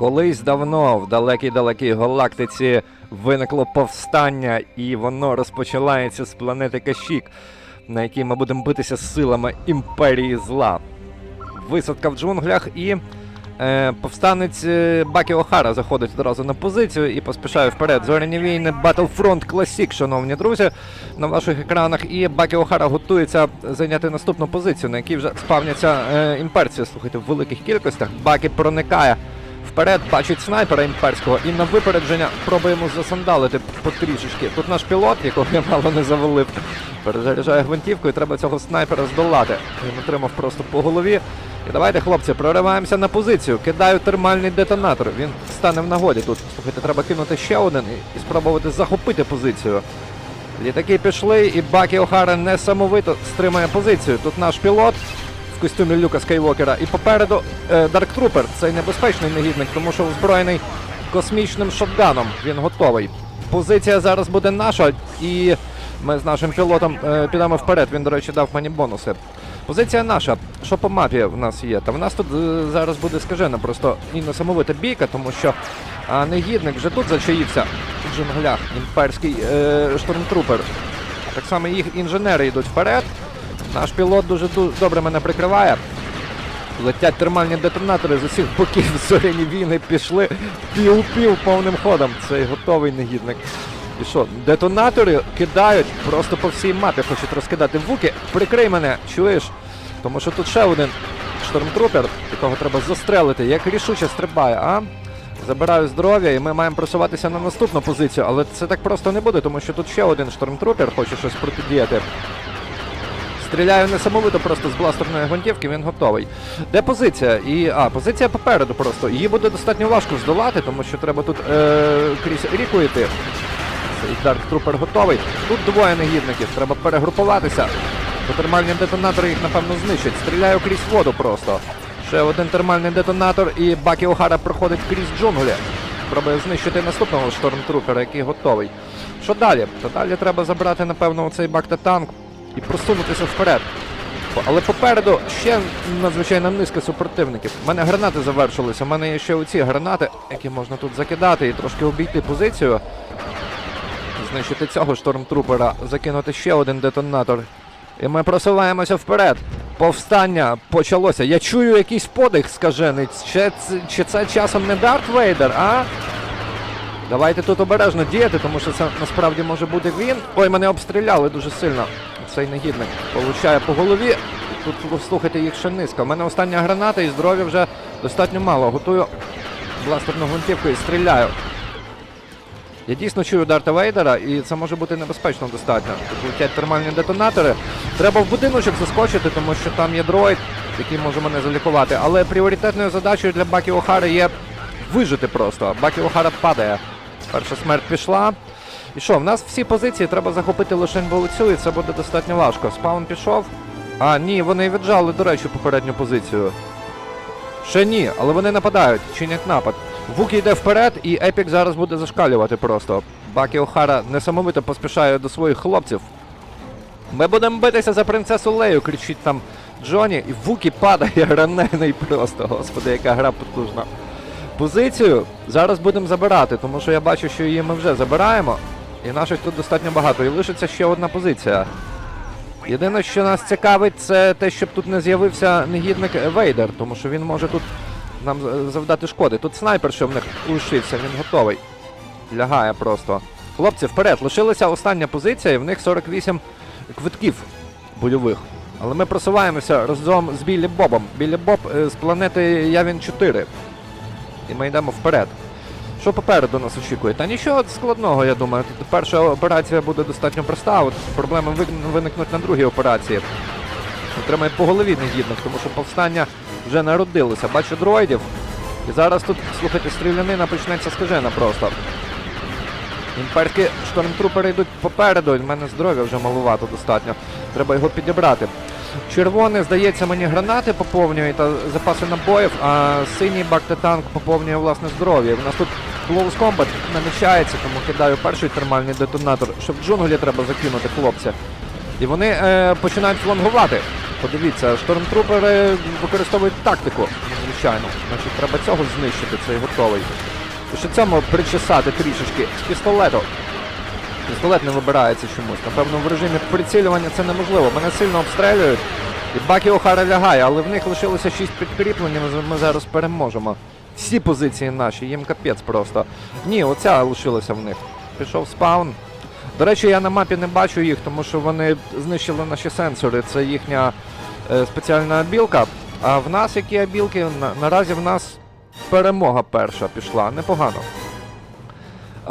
Колись давно в далекій-далекій галактиці виникло повстання, і воно розпочинається з планети Кашік, на якій ми будемо битися з силами імперії зла. Висадка в джунглях і е, повстанець е, Бакі Охара заходить одразу на позицію і поспішає вперед. Зоряні війни Battlefront Classic, шановні друзі, на ваших екранах. І Бакі Охара готується зайняти наступну позицію, на якій вже спавняться е, імперці. Слухайте, в великих кількостях. Бакі проникає вперед, бачить снайпера імперського і на випередження пробуємо засандалити потрішечки. Тут наш пілот, якого я мало не завалив, перезаряджає гвинтівку і треба цього снайпера здолати. Він отримав просто по голові. І давайте, хлопці, прориваємося на позицію. Кидаю термальний детонатор. Він стане в нагоді тут. Слухайте, треба кинути ще один і, спробувати захопити позицію. Літаки пішли, і Бакі Охара несамовито стримає позицію. Тут наш пілот костюмі Люка Скайвокера. І попереду е, Дарк Трупер. Цей небезпечний негідник, тому що озброєний космічним шотганом. Він готовий. Позиція зараз буде наша, і ми з нашим пілотом е, підемо вперед. Він, до речі, дав мені бонуси. Позиція наша. Що по мапі в нас є? Та в нас тут е, зараз буде скажена просто і несамовита бійка, тому що негідник вже тут зачаївся в джунглях. Імперський е, штурмтрупер. Так само їх інженери йдуть вперед. Наш пілот дуже добре мене прикриває. Летять термальні детонатори з усіх боків зоряні війни пішли пів-пів повним ходом. Цей готовий негідник. І що, детонатори кидають просто по всій мапі, хочуть розкидати вуки. Прикрий мене, чуєш? Тому що тут ще один штормтрупер, якого треба застрелити, як рішуче стрибає, а? Забираю здоров'я, і ми маємо просуватися на наступну позицію, але це так просто не буде, тому що тут ще один штормтрупер хоче щось протидіяти. Стріляю несамовито просто з бластерної гвинтівки, він готовий. Де позиція? І, а, позиція попереду просто. Її буде достатньо важко здолати, тому що треба тут е, крізь ріку йти. Дарк Трупер готовий. Тут двоє негідників, треба перегрупуватися. Бо термальні детонатори їх, напевно, знищать. Стріляю крізь воду просто. Ще один термальний детонатор, і Бакі Охара проходить крізь джунглі. Пробує знищити наступного штормтрупера, який готовий. Що далі? Та далі треба забрати, напевно, оцей бак та танк і просунутися вперед. Але попереду ще надзвичайно низка супротивників. У мене гранати завершилися. У мене є ще оці гранати, які можна тут закидати і трошки обійти позицію. Знищити цього штормтрупера, закинути ще один детонатор. І ми просуваємося вперед. Повстання почалося. Я чую якийсь подих скажений. Чи, чи це часом не Дарт Вейдер, а? Давайте тут обережно діяти, тому що це насправді може бути він. Ой, мене обстріляли дуже сильно. Цей негідник получає по голові. Тут слухайте їх ще низько. У мене остання граната і здоров'я вже достатньо мало. Готую бластерну гвинтівку і стріляю. Я дійсно чую Дарта Вейдера, і це може бути небезпечно достатньо. Тут летять термальні детонатори. Треба в будиночок заскочити, тому що там є дроїд, який може мене залікувати. Але пріоритетною задачею для Бакі Охари є вижити просто. Бакі Охара падає. Перша смерть пішла. І що, в нас всі позиції треба захопити лише вулицю, і це буде достатньо важко. Спаун пішов. А, ні, вони віджали, до речі, попередню позицію. Ще ні, але вони нападають, чинять напад. Вук йде вперед, і Епік зараз буде зашкалювати просто. Бакі Охара несамовито поспішає до своїх хлопців. Ми будемо битися за принцесу Лею, кричить там Джоні, і Вукі падає ранений просто. Господи, яка гра потужна. Позицію зараз будемо забирати, тому що я бачу, що її ми вже забираємо. І наших тут достатньо багато. І лишиться ще одна позиція. Єдине, що нас цікавить, це те, щоб тут не з'явився негідник Вейдер, тому що він може тут нам завдати шкоди. Тут снайпер, що в них лишився, він готовий. Лягає просто. Хлопці, вперед, лишилася остання позиція, і в них 48 квитків бойових. Але ми просуваємося разом з Біллі Бобом. Біллі Боб е, з планети Явін 4. І ми йдемо вперед. Що попереду нас очікує? Та нічого складного, я думаю. Тут перша операція буде достатньо проста, от проблеми виникнуть на другій операції. Отримає по голові негідник, тому що повстання вже народилося. Бачу дроїдів. І зараз тут, слухайте, стрілянина почнеться скажена просто. Імперські штормтрупери йдуть попереду, в мене здоров'я вже малувато достатньо. Треба його підібрати. Червоний, здається, мені гранати поповнює та запаси набоїв, а синій бактетанк поповнює власне здоров'я. У нас тут Close Combat намічається, тому кидаю перший термальний детонатор, щоб в джунглі треба закинути хлопця. І вони е, починають флангувати. Подивіться, штормтрупери використовують тактику. звичайно. Значить, треба цього знищити, цей готовий. Ще цьому причесати трішечки з пістолету. Пістолет не вибирається чомусь. Напевно, в режимі прицілювання це неможливо. Мене сильно обстрелюють. І Бакі Охара лягає, але в них лишилося 6 підкріплень, ми, зараз переможемо. Всі позиції наші, їм капець просто. Ні, оця лишилася в них. Пішов спаун. До речі, я на мапі не бачу їх, тому що вони знищили наші сенсори. Це їхня е, спеціальна білка. А в нас які білки? На, наразі в нас перемога перша пішла. Непогано.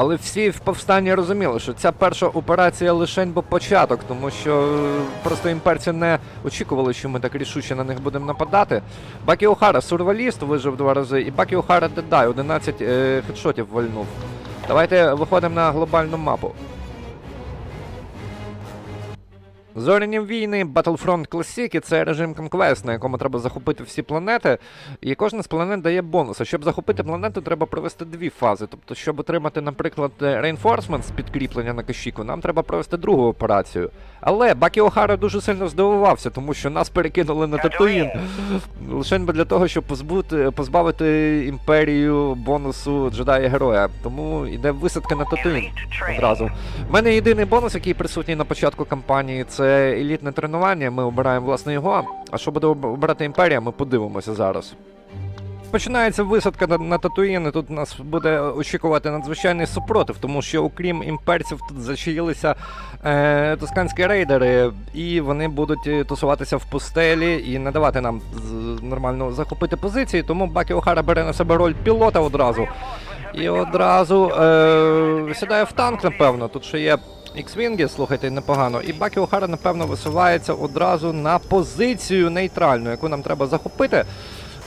Але всі в повстанні розуміли, що ця перша операція лишень бо початок, тому що е, просто імперці не очікували, що ми так рішуче на них будемо нападати. Бакі Охара сурваліст вижив два рази, і Бакі Охара Дедай 11 е, хедшотів вальнув. Давайте виходимо на глобальну мапу. Зоряні війни Battlefront Classic це режим Conquest, на якому треба захопити всі планети, і кожна з планет дає бонуси. Щоб захопити планету, треба провести дві фази. Тобто, щоб отримати, наприклад, Reinforcements з підкріплення на кишіку, нам треба провести другу операцію. Але Бакі Охара дуже сильно здивувався, тому що нас перекинули на Татуїн. Лише для того, щоб позбути, позбавити імперію бонусу джедая героя. Тому йде висадка на Татуїн одразу. У мене єдиний бонус, який присутній на початку кампанії, це елітне тренування. Ми обираємо власне його. А що буде об- обирати імперія, ми подивимося зараз. Починається висадка на, на Татуїн, і тут нас буде очікувати надзвичайний супротив, тому що окрім імперців тут зачаїлися е, тосканські рейдери, і вони будуть е, тусуватися в пустелі і не давати нам нормально захопити позиції. Тому Бакі Охара бере на себе роль пілота одразу. І одразу е, сідає в танк, напевно. Тут ще є X-Wing, слухайте, непогано. І Бакі Охара, напевно, висувається одразу на позицію нейтральну, яку нам треба захопити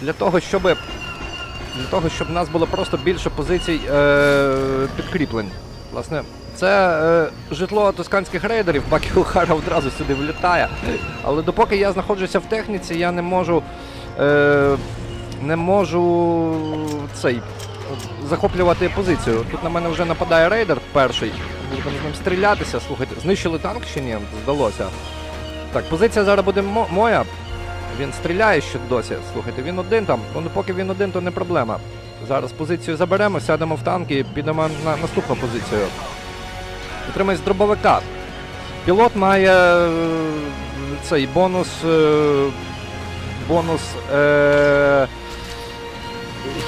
для того, щоб для того, щоб в нас було просто більше позицій е, підкріплень. Власне, це е, житло тосканських рейдерів, Бакі Охара одразу сюди влітає. Але допоки я знаходжуся в техніці, я не можу. Е, не можу цей захоплювати позицію. Тут на мене вже нападає рейдер перший. Будемо з ним стрілятися. Слухайте, знищили танк чи ні? Здалося. Так, позиція зараз буде мо- моя. Він стріляє ще досі. Слухайте, він один там. Ну поки він один, то не проблема. Зараз позицію заберемо, сядемо в танк і підемо на наступну позицію. Отримай з дробовика. Пілот має е, цей бонус. Е, бонус. Е,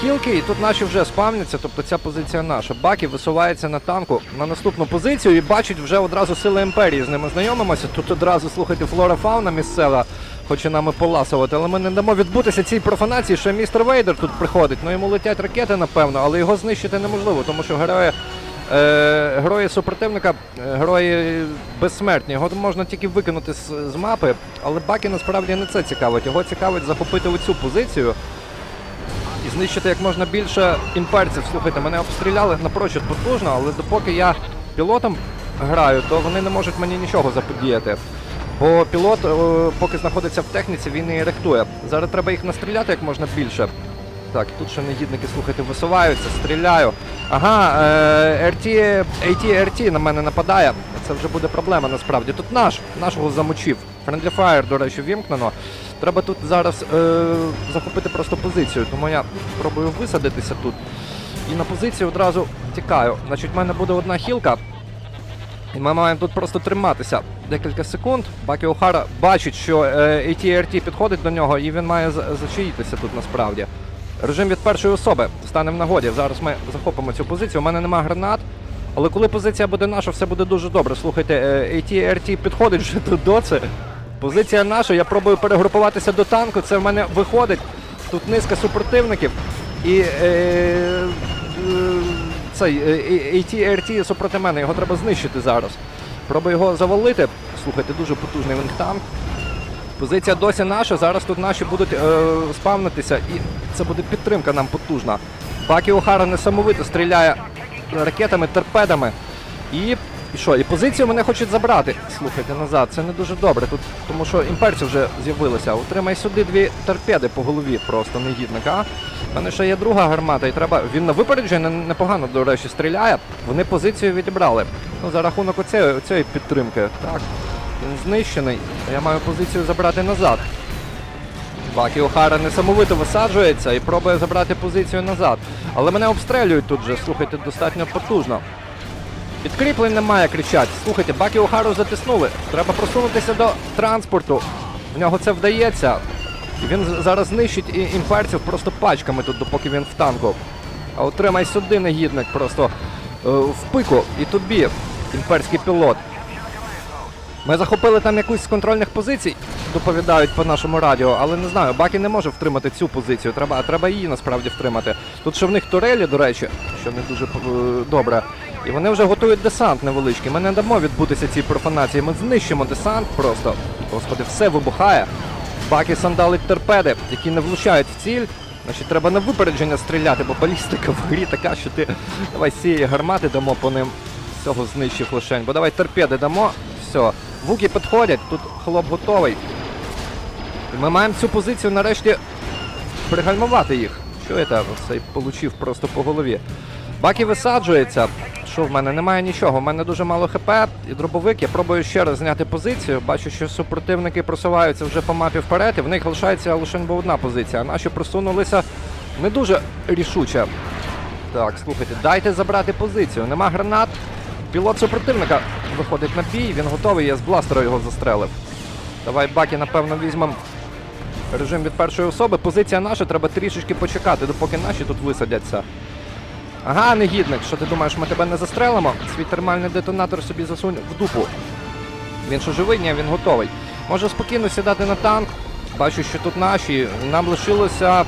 Хілки, і тут наші вже спавняться, тобто ця позиція наша. Бакі висувається на танку на наступну позицію і бачить вже одразу сили імперії. З ними знайомимося. Тут одразу слухайте флора фауна місцева, хоче нами поласувати, але ми не дамо відбутися цій профанації, що містер Вейдер тут приходить. Ну йому летять ракети, напевно, але його знищити неможливо, тому що герої. Е, герої супротивника, е, герої безсмертні. Його можна тільки викинути з, з мапи, але Бакі насправді не це цікавить. Його цікавить захопити оцю позицію і знищити як можна більше імперців. Слухайте, мене обстріляли напрочуд потужно, але допоки я пілотом граю, то вони не можуть мені нічого заподіяти. Бо пілот, е, поки знаходиться в техніці, він і рихтує. Зараз треба їх настріляти як можна більше. Так, тут ще негідники, слухайте, висуваються, стріляю. Ага, е, RT, AT RT на мене нападає. Це вже буде проблема насправді. Тут наш, нашого замочив. Friendly Fire, до речі, вімкнено. Треба тут зараз е, захопити просто позицію, тому я пробую висадитися тут. І на позицію одразу тікаю. Значить, в мене буде одна хілка. І ми маємо тут просто триматися декілька секунд. Бакі Охара бачить, що е, AT-RT підходить до нього, і він має зачаїтися тут насправді. Режим від першої особи стане в нагоді. Зараз ми захопимо цю позицію. У мене нема гранат. Але коли позиція буде наша, все буде дуже добре. Слухайте, е, AT-RT підходить вже до це. Позиція наша, я пробую перегрупуватися до танку, це в мене виходить. Тут низка супротивників. І е, е, цей е, AT-RT супроти мене, його треба знищити зараз. Пробую його завалити. Слухайте, дуже потужний він. Позиція досі наша, зараз тут наші будуть е, спавнитися, і це буде підтримка нам потужна. Бакі Охара несамовито стріляє ракетами, торпедами. І, і що? І позицію мене хочуть забрати. Слухайте назад, це не дуже добре. Тут, тому що імперці вже з'явилися. Утримай сюди дві торпеди по голові, просто негідника. У мене ще є друга гармата, і треба. Він на випередження непогано, до речі, стріляє. Вони позицію відібрали. Ну, за рахунок оцеї, оцеї підтримки. Так. Він знищений. Я маю позицію забрати назад. Бакі Охара несамовито висаджується і пробує забрати позицію назад. Але мене обстрелюють тут же, слухайте, достатньо потужно. Підкріплень немає, кричать. Слухайте, Бакі Охару затиснули. Треба просунутися до транспорту. В нього це вдається. Він зараз знищить імперців просто пачками тут, допоки він в танку. А отримай сюди, негідник, просто е, в пику і тобі, імперський пілот. Ми захопили там якусь з контрольних позицій, доповідають по нашому радіо, але не знаю, Бакі не може втримати цю позицію. Треба, треба її насправді втримати. Тут ще в них турелі, до речі, що не дуже е, добре. І вони вже готують десант невеличкий. Ми не дамо відбутися цій профанації. Ми знищимо десант просто. Господи, все вибухає. Баки сандалить торпеди, які не влучають в ціль. Значить, треба на випередження стріляти, бо балістика в грі така, що ти давай цієї гармати дамо по ним. Цього знищив лишень. Бо давай торпеди дамо. Все. Вуки підходять, тут хлоп готовий. І ми маємо цю позицію нарешті пригальмувати їх. Що я там цей получив просто по голові. Баки висаджується. Що в мене? Немає нічого. У мене дуже мало хп і дробовик. Я пробую ще раз зняти позицію. Бачу, що супротивники просуваються вже по мапі вперед, і в них лишається лише одна позиція. А наші просунулися не дуже рішуче. Так, слухайте, дайте забрати позицію. Нема гранат. Пілот супротивника виходить на бій, він готовий, я з бластера його застрелив. Давай, Бакі, напевно, візьмемо режим від першої особи. Позиція наша, треба трішечки почекати, допоки наші тут висадяться. Ага, негідник, що ти думаєш, ми тебе не застрелимо? Свій термальний детонатор собі засунь в дупу. Він що живий? Ні, він готовий. Може спокійно сідати на танк. Бачу, що тут наші. Нам лишилося.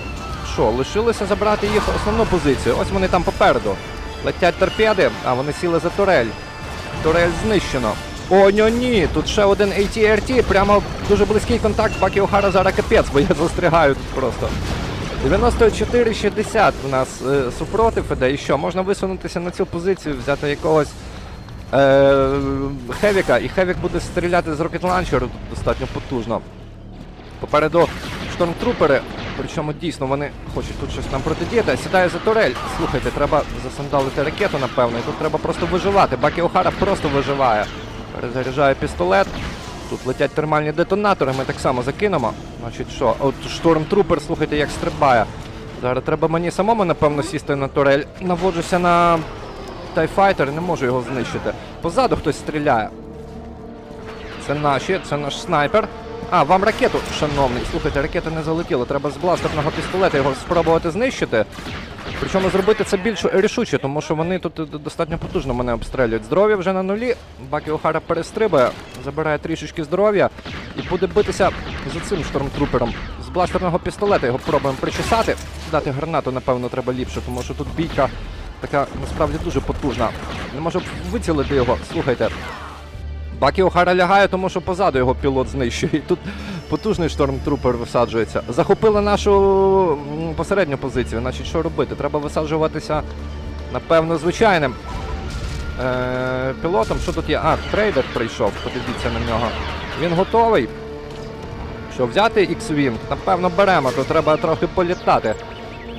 Що? Лишилося забрати їх основну позицію. Ось вони там попереду. Летять торпеди, а вони сіли за турель. Турель знищено. О, ні, ні, тут ще один ATRT, прямо дуже близький контакт. Бакі Охара зараз капець, бо я застрягаю тут просто. 94-60 у нас е, супротив іде. І що, можна висунутися на цю позицію, взяти якогось е, Хевіка, і Хевік буде стріляти з рокет-ланчеру достатньо потужно. Попереду штормтрупери, причому дійсно вони хочуть тут щось нам протидіяти. Сідає за турель. Слухайте, треба засандалити ракету, напевно, і тут треба просто виживати. Бакі Охара просто виживає. Перезаряджає пістолет. Тут летять термальні детонатори, ми так само закинемо. Значить, що? От штормтрупер, слухайте, як стрибає. Зараз треба мені самому, напевно, сісти на турель. Наводжуся на Тайфайтер, не можу його знищити. Позаду хтось стріляє. Це наші, це наш снайпер. А, вам ракету, шановний. Слухайте, ракета не залетіла. Треба з бластерного пістолета його спробувати знищити. Причому зробити це більш рішуче, тому що вони тут достатньо потужно мене обстрілюють. Здоров'я вже на нулі. Бакі Охара перестрибує, забирає трішечки здоров'я і буде битися за цим штормтрупером. З бластерного пістолета його пробуємо причесати. Дати гранату, напевно, треба ліпше, тому що тут бійка така насправді дуже потужна. Не можу вицілити його. Слухайте. Бакі Охара лягає, тому що позаду його пілот знищує. І тут потужний штормтрупер висаджується. Захопили нашу посередню позицію. Значить, що робити? Треба висаджуватися, напевно, звичайним е- пілотом. Що тут є? А, трейдер прийшов, подивіться на нього. Він готовий. Що взяти X-Wing? Напевно, беремо, то треба трохи політати.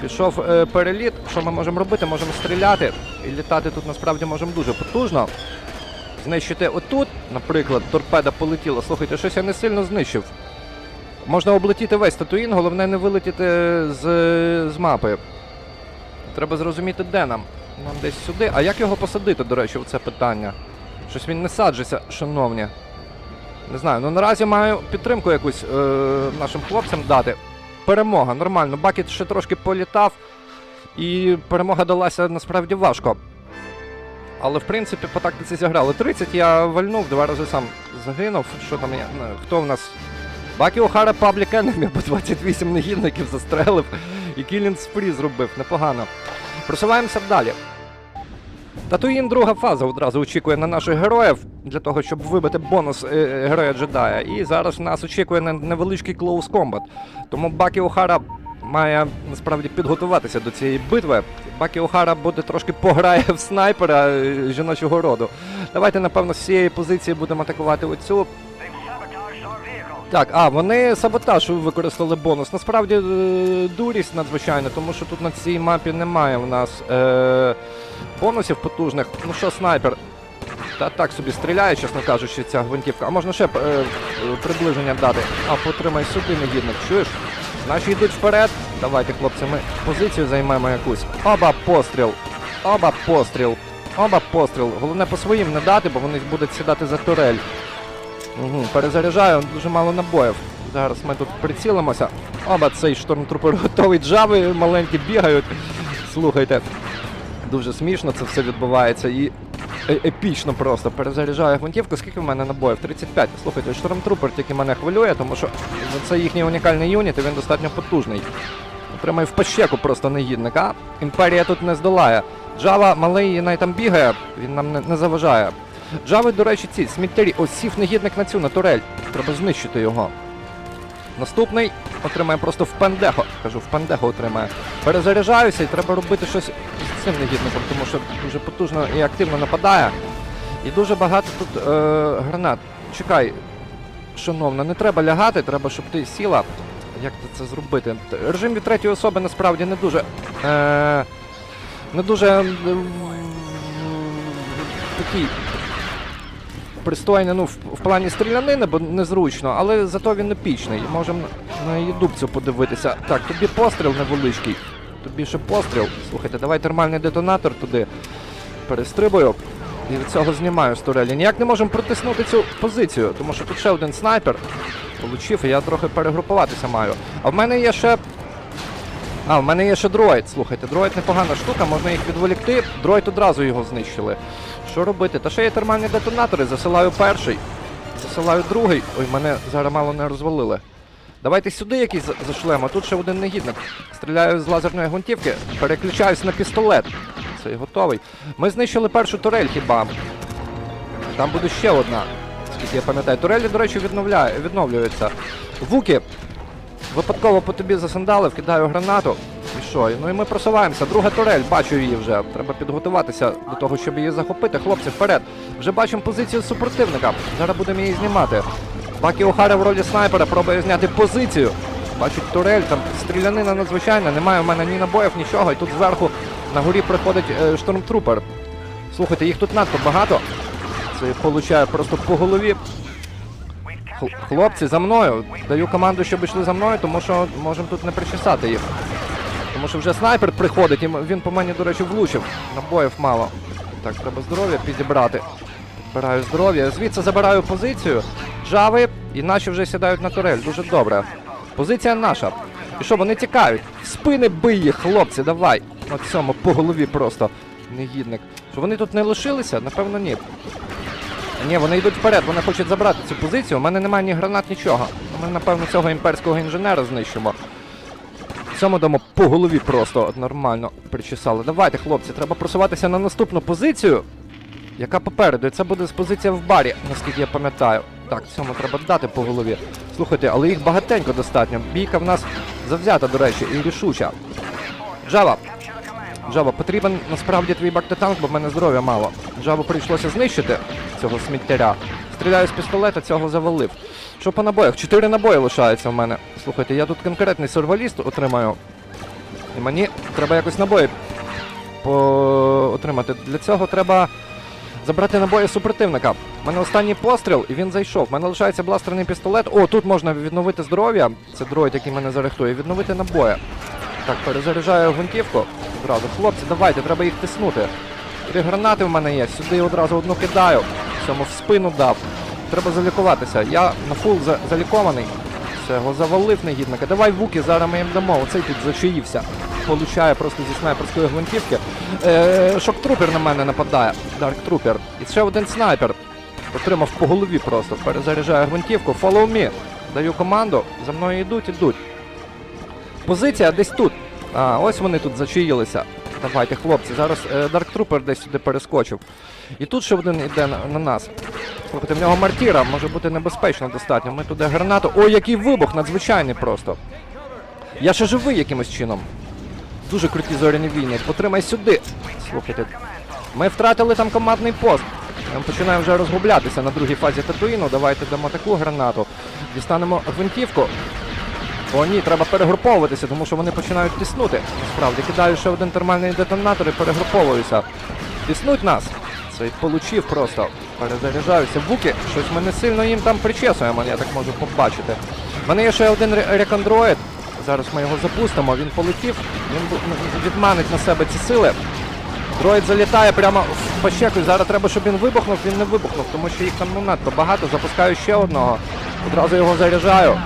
Пішов е, переліт. Що ми можемо робити? Можемо стріляти. І літати тут насправді можемо дуже потужно. Знищити отут, наприклад, торпеда полетіла. Слухайте, щось я не сильно знищив. Можна облетіти весь Татуїн, головне не вилетіти з, з мапи. Треба зрозуміти, де нам. Нам десь сюди. А як його посадити, до речі, в це питання? Щось він не саджиться, шановні. Не знаю, ну наразі маю підтримку якусь е, нашим хлопцям дати. Перемога, нормально. Бакет ще трошки політав, і перемога далася насправді важко. Але в принципі по тактиці зіграли. 30 я вальнув, два рази сам загинув. Що там я. ну, Хто в нас? Бакі Охара Паблік Enemy, по 28 негідників застрелив і кілінг спрі зробив. Непогано. Просуваємося далі. Татуїн друга фаза одразу очікує на наших героїв для того, щоб вибити бонус е, е, героя джедая. І зараз нас очікує на невеличкий клоус комбат. Тому Бакі Охара має насправді підготуватися до цієї битви. Бакі Охара буде трошки пограє в снайпера е, жіночого роду. Давайте, напевно, з цієї позиції будемо атакувати оцю. Так, а вони саботаж використали бонус. Насправді е, дурість надзвичайна, тому що тут на цій мапі немає в нас е, бонусів потужних. Ну що, снайпер? Та так собі стріляє, чесно кажучи, ця гвинтівка. А можна ще е, е, приближення дати. А, потримай сюди, негідник, чуєш? Наші йдуть вперед. Давайте, хлопці, ми позицію займемо якусь. Оба постріл. Оба постріл. Оба постріл. Головне по своїм не дати, бо вони будуть сідати за турель. Угу, перезаряджаю, дуже мало набоїв. Зараз ми тут прицілимося. Оба цей штормтрупер готовий. Джави маленькі бігають. Слухайте. Дуже смішно це все відбувається і е- епічно просто. Перезаряджаю гвинтівку. Скільки в мене набоїв? 35. Слухайте, штормтрупер тільки мене хвилює, тому що це їхній унікальний юніт, і він достатньо потужний. Отримає в пащеку просто негідника. Імперія тут не здолає. Джава малий навіть там бігає, він нам не, не заважає. Джави, до речі, ці сміттярі. Ось сів негідник на цю на турель. Треба знищити його. Наступний отримає просто в пендехо. Кажу, в пендехо отримає. Перезаряджаюся і треба робити щось з цим негідником, тому що дуже потужно і активно нападає. І дуже багато тут е, гранат. Чекай, шановна, не треба лягати, треба, щоб ти сіла. Як це зробити? Режим від третьої особи насправді не дуже. Е, не дуже. такий пристойний, ну, в, в плані стрілянини, бо незручно, але зато він епічний. Можемо на її дубцю подивитися. Так, тобі постріл невеличкий. Тобі ще постріл. Слухайте, давай термальний детонатор туди. Перестрибую. І від цього знімаю з турелі. Ніяк не можемо протиснути цю позицію, тому що тут ще один снайпер получив, і я трохи перегрупуватися маю. А в мене є ще. А, в мене є ще дроїд. Слухайте, дроїд непогана штука, можна їх відволікти. Дроїд одразу його знищили. Що робити? Та ще є термальні детонатори, засилаю перший, засилаю другий. Ой, мене зараз мало не розвалили. Давайте сюди якийсь за- зашлемо. Тут ще один негідник. Стріляю з лазерної гвинтівки, переключаюсь на пістолет. Цей готовий. Ми знищили першу турель хіба. Там буде ще одна. Скільки я пам'ятаю. Турелі, до речі, відновляє, відновлюються. Вуки. Випадково по тобі засандалив, кидаю гранату. І що? Ну і ми просуваємося. Друга турель, бачу її вже. Треба підготуватися до того, щоб її захопити. Хлопці, вперед. Вже бачимо позицію супротивника. Зараз будемо її знімати. Бакі Охара в ролі снайпера пробує зняти позицію. Бачить турель, там стрілянина надзвичайна, немає в мене ні набоїв, нічого. І тут зверху на горі приходить е, штормтрупер. Слухайте, їх тут надто багато. Це получає просто по голові. Хлопці, за мною. Даю команду, щоб йшли за мною, тому що можемо тут не причесати їх. Тому що вже снайпер приходить, і він по мені, до речі, влучив. Набоїв мало. Так, треба здоров'я підібрати. Підбираю здоров'я. Звідси забираю позицію. Джави, і наші вже сідають на турель. Дуже добре. Позиція наша. І що, вони тікають? В спини бий їх, хлопці, давай. От цьому по голові просто негідник. Що вони тут не лишилися? Напевно, ні. Ні, вони йдуть вперед, вони хочуть забрати цю позицію. У мене немає ні гранат, нічого. Ми, напевно, цього імперського інженера знищимо. Цьому дамо по голові просто нормально причесали. Давайте, хлопці, треба просуватися на наступну позицію, яка попереду. Це буде позиція в барі, наскільки я пам'ятаю. Так, цьому треба дати по голові. Слухайте, але їх багатенько достатньо. Бійка в нас завзята, до речі, і рішуча. Джава, Джава, потрібен насправді твій бактотанк, бо в мене здоров'я мало. Джаву прийшлося знищити цього сміттяря. Стріляю з пістолета, цього завалив. Що по набоях? Чотири набої лишаються в мене. Слухайте, я тут конкретний сурваліст отримаю. І мені треба якось набої по... отримати. Для цього треба забрати набої супротивника. У мене останній постріл, і він зайшов. У мене лишається бластерний пістолет. О, тут можна відновити здоров'я. Це дроїд, який мене зарихтує. Відновити набої. Так, перезаряджаю гвинтівку. Одразу. Хлопці, давайте, треба їх тиснути. Три гранати в мене є. Сюди одразу одну кидаю. Цьому в спину дав. Треба залікуватися. Я на фул за- залікований. Все, його завалив негідника. Давай вуки, зараз ми їм дамо. Оцей тут зачаївся. Получає просто зі снайперської гвинтівки. Е, шок-трупер на мене нападає. Дарк трупер. І ще один снайпер. Отримав по голові просто. Перезаряджаю гвинтівку. Follow me. Даю команду. За мною йдуть, ідуть. Позиція десь тут. А, ось вони тут зачаїлися. Давайте, хлопці, зараз е, Дарк Трупер десь сюди перескочив. І тут ще один іде на, на нас. Слухайте, в нього мартіра може бути небезпечно достатньо. Ми туди гранату. Ой, який вибух, надзвичайний просто. Я ще живий якимось чином. Дуже круті зоряні війни. Потримай сюди. Слухайте. Ми втратили там командний пост. Ми починаємо вже розгублятися на другій фазі Татуїну. Давайте дамо таку гранату. Дістанемо гвинтівку. О, ні, треба перегруповуватися, тому що вони починають тиснути. Насправді, кидаю ще один термальний детонатор і перегруповуюся. Тиснуть нас. Цей получив просто. Перезаряджаюся. Буки, щось ми не сильно їм там причесуємо, я так можу побачити. У мене є ще один ре- рекондроїд Зараз ми його запустимо. Він полетів, він відманить на себе ці сили. Дроїд залітає прямо в пащеку. Зараз треба, щоб він вибухнув. Він не вибухнув, тому що їх там ну, надто багато. Запускаю ще одного. Одразу його заряджаю.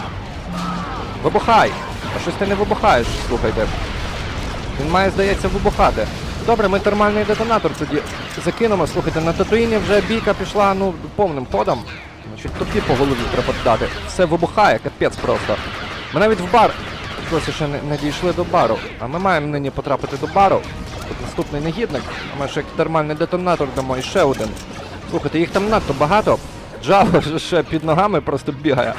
Вибухай! А щось ти не вибухаєш, слухайте. Він має, здається, вибухати. Добре, ми термальний детонатор тоді закинемо. Слухайте, на Татуїні вже бійка пішла ну, повним ходом. Значить, тобі по голові треба дати. Все вибухає, капець просто. Ми навіть в бар досі ще не, не дійшли до бару. А ми маємо нині потрапити до бару. Тут наступний негідник. А ми ще термальний детонатор дамо і ще один. Слухайте, їх там надто багато. Джава ще під ногами просто бігає.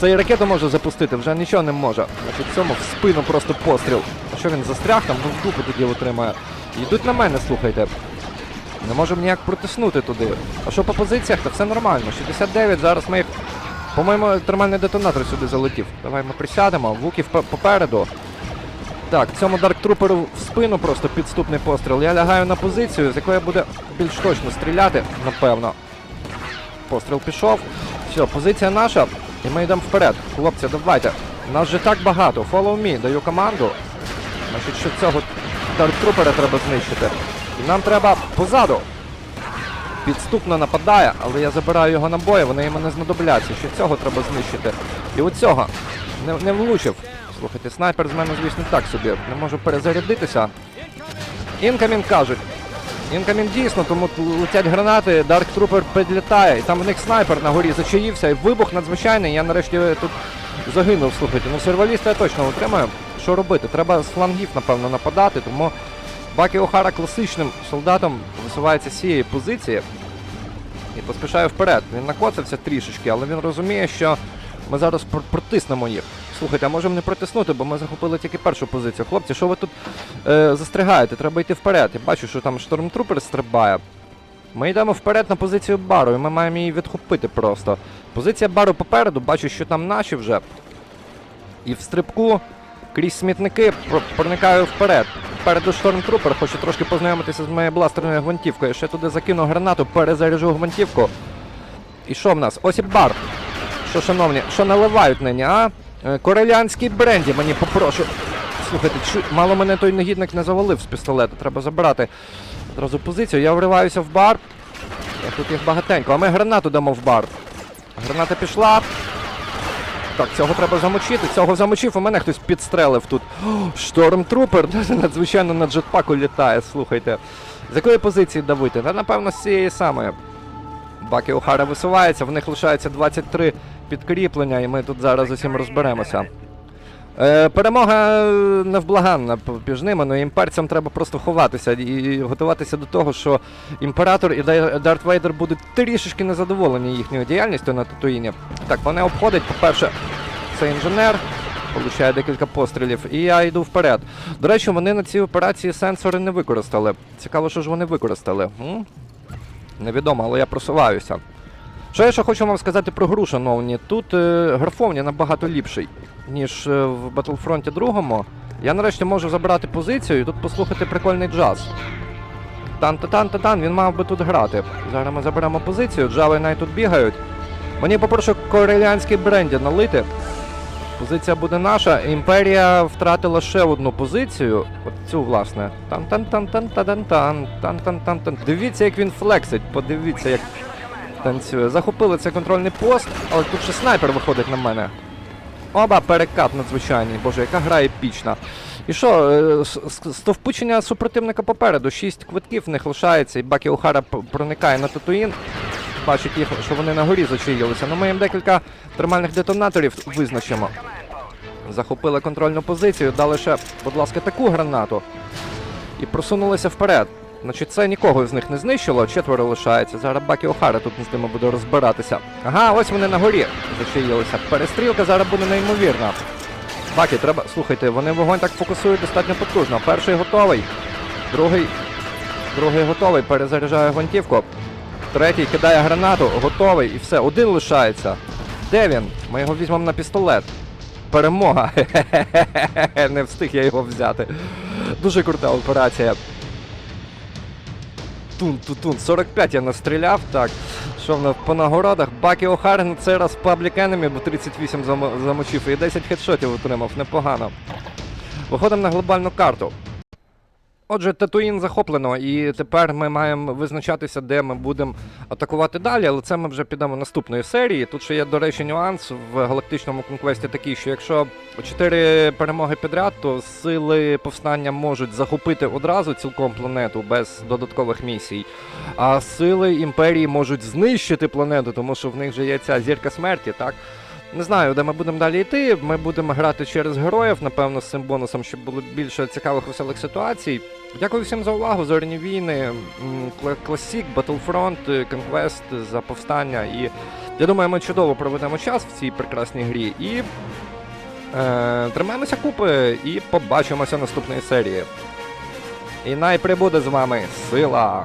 Це і ракету може запустити, вже нічого не може. Значить, цьому в спину просто постріл. А що він застряг там, ну в дупу тоді отримає. Йдуть на мене, слухайте. Не можемо ніяк протиснути туди. А що по позиціях, то все нормально. 69, зараз ми їх. По-моєму, термальний детонатор сюди залетів. Давай ми присядемо. Вуків попереду. Так, цьому Дарк Труперу в спину просто підступний постріл. Я лягаю на позицію, з якої буде більш точно стріляти, напевно. Постріл пішов. Все, позиція наша. І ми йдемо вперед. Хлопці, давайте. Нас же так багато. Follow me, даю команду. Значить, що цього дартрупера треба знищити. І нам треба позаду. Підступно нападає, але я забираю його набої, вони йому не знадобляться. Ще цього треба знищити. І оцього не, не влучив. Слухайте, снайпер з мене, звісно, так собі. Не можу перезарядитися. Інкамін кажуть. Інкамін дійсно, тому летять гранати, Дарк Трупер підлітає, і там в них снайпер на горі зачаївся, і вибух надзвичайний. Я нарешті тут загинув, слухайте. Ну серваліста я точно отримаю. Що робити? Треба з флангів, напевно, нападати, тому Бакі Охара класичним солдатом висувається з цієї позиції і поспішає вперед. Він накоцався трішечки, але він розуміє, що ми зараз протиснемо їх. Слухайте, а можемо не протиснути, бо ми захопили тільки першу позицію. Хлопці, що ви тут е, застрягаєте? Треба йти вперед. Я бачу, що там штормтрупер стрибає. Ми йдемо вперед на позицію бару, і ми маємо її відхопити просто. Позиція бару попереду, бачу, що там наші вже. І в стрибку крізь смітники пр- проникаю вперед. Попереду штормтрупер, хочу трошки познайомитися з моєю бластерною гвинтівкою. Ще туди закину гранату, перезаряжу гвинтівку. І що в нас? Ось і бар. Що, шановні, що наливають нині, а? Е, Корелянський бренді мені попрошу. Слухайте, мало мене той негідник не завалив з пістолета, треба забрати одразу позицію. Я вриваюся в бар. Е, Тут їх багатенько, а ми гранату дамо в бар. Граната пішла. Так, цього треба замочити. Цього замочив, у мене хтось підстрелив тут. Штормтрупер надзвичайно на джетпаку літає, слухайте. З якої позиції давити? Та напевно з цієї самої. Баки Охара висувається, в них лишається 23 підкріплення, і ми тут зараз усім розберемося. Е, перемога е, невблаганна між ними, але імперцям треба просто ховатися і готуватися до того, що імператор і Дарт Вейдер будуть трішечки незадоволені їхньою діяльністю на Татуїні. Так, вони обходять, по-перше, це інженер, получає декілька пострілів, і я йду вперед. До речі, вони на цій операції сенсори не використали. Цікаво, що ж вони використали. М? Невідомо, але я просуваюся. Що я ще хочу вам сказати про гру, шановні. Тут е, графовні набагато ліпший, ніж е, в Battlefront 2. Я нарешті можу забрати позицію і тут послухати прикольний джаз. Тан-та-тан-та-тан, він мав би тут грати. Зараз ми заберемо позицію, джави навіть тут бігають. Мені попрошу корелянський бренді налити. Позиція буде наша. Імперія втратила ще одну позицію. От цю, власне. Тан-тан-тан-тан-тан-тан. Тан-тан-тан-тан. Дивіться, як він флексить. Подивіться, як танцює. Захопили цей контрольний пост, але тут ще снайпер виходить на мене. Оба, перекат надзвичайний. Боже, яка гра епічна. І що, е, стовпучення супротивника попереду. Шість квитків в них лишається, і Бакі Охара проникає на Татуїн. Бачить їх, що вони на горі зачаїлися. Ну ми їм декілька термальних детонаторів визначимо. Захопили контрольну позицію, дали ще, будь ласка, таку гранату. І просунулися вперед. Значить, це нікого з них не знищило, четверо лишається. Зараз Бакі Охара тут з ними буде розбиратися. Ага, ось вони на горі зачаїлися. Перестрілка зараз буде неймовірна. Бакі, треба. Слухайте, вони вогонь так фокусують достатньо потужно. Перший готовий, другий. Другий готовий, перезаряджає гвинтівку. Третій кидає гранату, готовий і все, один лишається. Де він? Ми його візьмемо на пістолет. Перемога. Не встиг я його взяти. Дуже крута операція. Тун, тун, тун. 45 я настріляв, так. Що в нас по нагородах? Бакі О'Хар на раз Public Enemy, бо 38 замочив і 10 хедшотів отримав, непогано. Виходимо на глобальну карту. Отже, Татуїн захоплено, і тепер ми маємо визначатися, де ми будемо атакувати далі, але це ми вже підемо наступної серії. Тут ще є, до речі, нюанс в галактичному конквесті такий, що якщо чотири перемоги підряд, то сили повстання можуть захопити одразу цілком планету без додаткових місій. А сили імперії можуть знищити планету, тому що в них же є ця зірка смерті, так? Не знаю, де ми будемо далі йти. Ми будемо грати через героїв, напевно, з цим бонусом, щоб було більше цікавих веселих ситуацій. Дякую всім за увагу, зоряні війни, м, Кла- Classic, Battlefront, е, Conquest за повстання. І я думаю, ми чудово проведемо час в цій прекрасній грі. І е, тримаємося купи і побачимося наступної серії. І най прибуде з вами сила!